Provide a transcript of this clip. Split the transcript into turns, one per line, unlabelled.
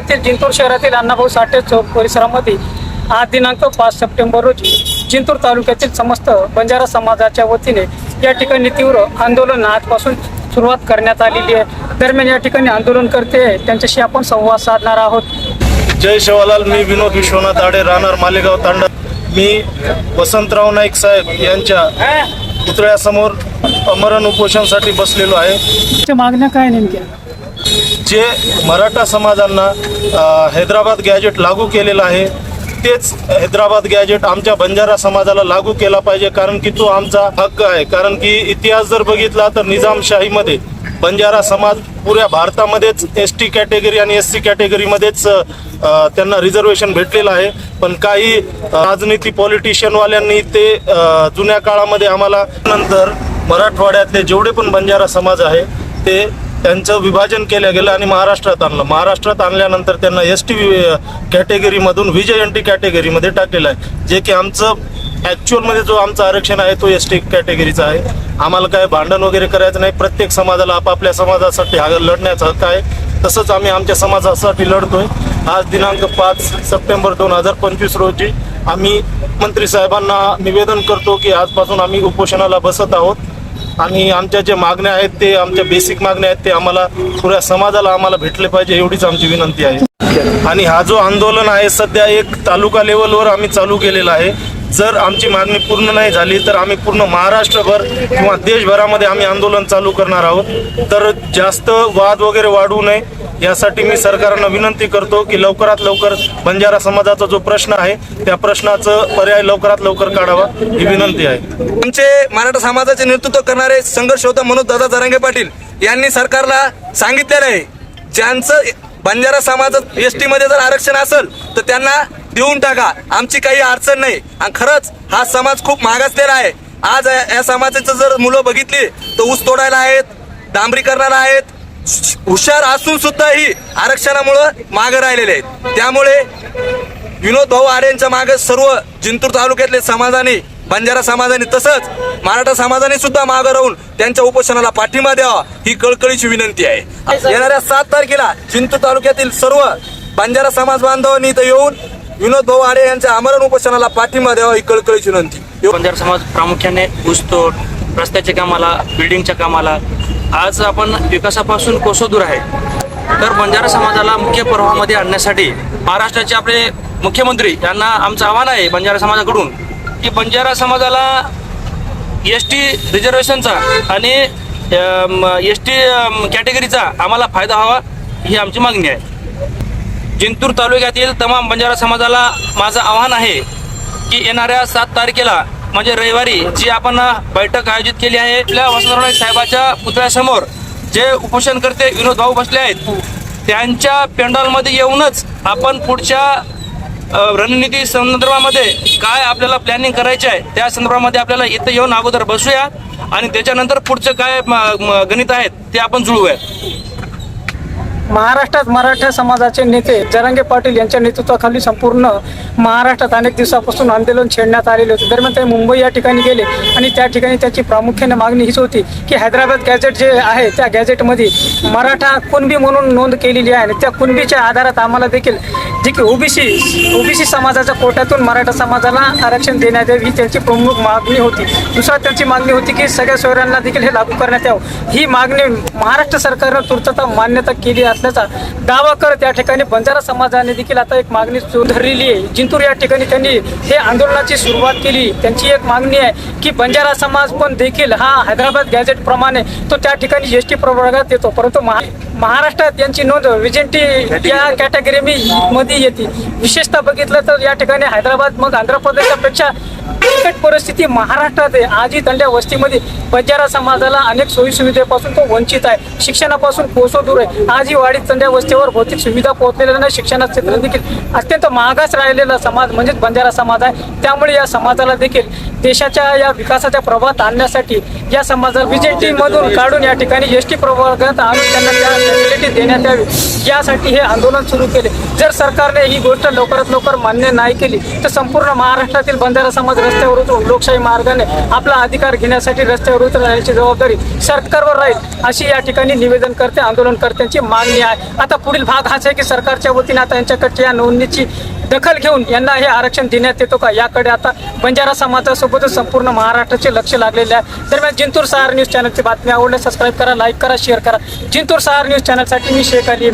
जिंतूर शहरातील अण्णाभाऊ साठे चौक परिसरामध्ये आज दिनांक पाच सप्टेंबर रोजी जिंतूर तालुक्यातील समस्त बंजारा समाजाच्या वतीने या ठिकाणी तीव्र आंदोलन आजपासून सुरुवात करण्यात आलेली आहे. दरम्यान या ठिकाणी आंदोलनकर्ते आहे, त्यांच्याशी आपण संवाद साधणार आहोत.
जय शिवालाल मी विनोद विश्वनाथ आडे राहणार मालेगाव तांडा. मी वसंतराव नाईक साहेब यांच्या पुतळ्यासमोर अमरण उपोषणासाठी बसलेलो आहे.
मागण्या काय नेमक्या?
जे मराठा समाजांना हैदराबाद गॅजेट लागू केलेलं आहे तेच हैदराबाद गॅजेट आमच्या बंजारा समाजाला लागू केला पाहिजे कारण की तो आमचा हक्क आहे. कारण की इतिहास जर बघितला तर निजामशाहीमध्ये बंजारा समाज पुऱ्या भारतामध्येच एस टी कॅटेगरी आणि एस सी कॅटेगरीमध्येच त्यांना रिझर्वेशन भेटलेलं आहे. पण काही राजनीती पॉलिटिशियनवाल्यांनी ते जुन्या काळामध्ये आम्हाला नंतर मराठवाड्यातले जेवढे पण बंजारा समाज आहे ते त्यांचं विभाजन केलं गेलं आणि महाराष्ट्रात आणलं. महाराष्ट्रात आणल्यानंतर त्यांना एस टी कॅटेगरीमधून विजय एन कॅटेगरीमध्ये टाकलेलं आहे. जे की आमचं ॲक्च्युअलमध्ये जो आमचं आरक्षण आहे तो एस टी कॅटेगरीचा आहे. आम्हाला काय भांडण वगैरे करायचं नाही. प्रत्येक समाजाला आपापल्या समाजासाठी हा लढण्याचा हक्क आहे. तसंच आम्ही आमच्या समाजासाठी लढतोय. आज दिनांक पाच सप्टेंबर दोन हजार पंचवीस रोजी आम्ही मंत्री साहेबांना निवेदन करतो की आजपासून आम्ही उपोषणाला बसत आहोत. आणि आमच्या जे मागण्या आहेत ते आमच्या बेसिक मागण्या आहेत ते आम्हाला पुऱ्या समाजाला आम्हाला भेटले पाहिजे एवढीच आमची विनंती आहे. आणि हा जो आंदोलन आहे सध्या एक तालुका लेवलवर आम्ही चालू केलेला आहे. जर आमची मागणी पूर्ण नाही झाली तर आम्ही पूर्ण महाराष्ट्रभर किंवा देशभरामध्ये आम्ही आंदोलन चालू करणार आहोत. तर जास्त वाद वगैरे वाढू नये. यासाठी मी सरकारनं विनंती करतो की लवकरात लवकर बंजारा समाजाचा जो प्रश्न आहे त्या प्रश्नाचं पर्याय लवकरात लवकर काढावा ही विनंती आहे.
आमचे मराठा समाजाचे नेतृत्व करणारे संघर्ष होता म्हणून दादा जरांगे पाटील यांनी सरकारला सांगितलेलं आहे ज्यांचं बंजारा समाजात एस टी मध्ये जर आरक्षण असेल तर त्यांना देऊन टाका. आमची काही अडचण नाही. आणि खरंच हा समाज खूप मागासलेला आहे. आज या समाजाचं जर मुलं बघितली तर ऊस तोडायला आहेत डांबरी करणारा आहेत हुशार असून सुद्धा ही आरक्षणामुळं मागे राहिलेले आहेत. त्यामुळे विनोद भाऊ आडे यांच्या मागे सर्व जिंतूर तालुक्यातले समाजाने बंजारा समाजाने तसंच मराठा समाजाने सुद्धा मागे राहून त्यांच्या उपोषणाला पाठिंबा द्यावा ही कळकळीची विनंती आहे. येणाऱ्या सात तारखेला जिंतूर तालुक्यातील सर्व बंजारा समाज बांधवांनी इथं येऊन विनोद भाऊ आडे यांच्या आमरण उपोषणाला पाठिंबा द्यावा ही कळकळीची विनंती.
बंजारा समाज प्रामुख्याने ऊसतोड रस्त्याच्या कामाला बिल्डिंगच्या कामाला आज आपण विकासापासून कोसो दूर आहे. तर बंजारा समाजाला मुख्य प्रवाहामध्ये आणण्यासाठी महाराष्ट्राचे आपले मुख्यमंत्री यांना आमचं आव्हान आहे बंजारा समाजाकडून की बंजारा समाजाला एस टी रिझर्वेशनचा आणि एस टी कॅटेगरीचा आम्हाला फायदा व्हावा ही आमची मागणी आहे. जिंतूर तालुक्यातील तमाम बंजारा समाजाला माझं आव्हान आहे की येणाऱ्या सात तारखेला म्हणजे रविवारी जी आपण बैठक आयोजित केली आहे आपल्या वसंतराव नाईक साहेबाच्या पुतळ्यासमोर जे उपोषणकर्ते विनोद भाऊ बसले आहेत त्यांच्या पेंडॉलमध्ये येऊनच आपण पुढच्या रणनीती संदर्भामध्ये काय आपल्याला प्लॅनिंग करायचे आहे त्या संदर्भामध्ये आपल्याला इथं येऊन अगोदर बसूया आणि त्याच्यानंतर पुढचं काय म- गणित आहेत ते आपण जुळवूया.
महाराष्ट्रात मराठा समाजाचे नेते जरांगे पाटील यांच्या नेतृत्वाखाली संपूर्ण महाराष्ट्रात अनेक दिवसापासून आंदोलन छेडण्यात आलेले होते. दरम्यान ते मुंबई या ठिकाणी गेले आणि त्या ठिकाणी त्याची प्रामुख्याने मागणी हीच होती की हैदराबाद गॅजेट जे आहे त्या गॅजेटमध्ये मराठा कुणबी म्हणून नोंद केलेली आहे आणि त्या कुणबीच्या आधारात आम्हाला देखील जे की ओबीसी ओबीसी समाजाच्या कोट्यातून मराठा समाजाला आरक्षण देण्यात यावे ही त्यांची प्रमुख मागणी होती. दुसरा त्यांची मागणी होती की सगळ्या सोयऱ्यांना देखील हे लागू करण्यात यावं. ही मागणी महाराष्ट्र सरकारनं तुर्तता मान्यता केली असल्याचा दावा करत त्या ठिकाणी बंजारा समाजाने देखील आता एक मागणी धरलेली आहे. जिंतूर या ठिकाणी त्यांनी हे आंदोलनाची सुरुवात केली. त्यांची एक मागणी आहे की बंजारा समाज पण देखील हा हैदराबाद गॅजेटप्रमाणे तो त्या ठिकाणी एस टी प्रवर्गात येतो. परंतु महा- महाराष्ट्रात यांची नोंद विजेंटी या कॅटेगरी मध्ये येते. विशेषतः बघितलं तर या ठिकाणी हैदराबाद मग आंध्र प्रदेशापेक्षा बिकट परिस्थिती महाराष्ट्रात आहे. आजही तंड्या वस्तीमध्ये बंजारा समाजाला अनेक सोयी सुविधेपासून तो वंचित आहे. शिक्षणापासून कोसो दूर आहे. आजही वाढीत तंड्या वस्तीवर भौतिक सुविधा पोहोचलेल्या नाही. शिक्षणात क्षेत्र देखील अत्यंत मागास राहिलेला समाज म्हणजेच बंजारा समाज आहे. त्यामुळे या समाजाला देखील देशाच्या या विकासाच्या प्रभावात आणण्यासाठी या समाजाला विजेटी मधून काढून या ठिकाणी एस टी प्रवर्गात आणून त्यांना त्या फॅसिलिटी देण्यात यावी. यासाठी हे आंदोलन सुरू केले. जर सरकारने ही गोष्ट लवकरात लवकर मान्य नाही केली तर संपूर्ण महाराष्ट्रातील बंजारा समाज रस्त्यावर उतरून लोकशाही मार्गाने आपला अधिकार घेण्यासाठी रस्त्यावर उतरण्याची जबाबदारी सरकारवर राहील अशी या ठिकाणी निवेदन करते आंदोलनकर्त्यांची मागणी आहे. आता पुढील भाग हाच आहे की सरकारच्या वतीने आता यांच्याकडच्या या नोंदणीची दखल घेऊन यांना हे आरक्षण देण्यात येतो का? याकडे आता बंजारा समाजासोबतच संपूर्ण महाराष्ट्राचे लक्ष लागलेले आहे. दरम्यान जिंतूर सहार न्यूज चॅनलची बातमी आवडल्यास सबस्क्राईब करा लाईक करा शेअर करा. जिंतूर सहार न्यूज चॅनलसाठी मी शेख अली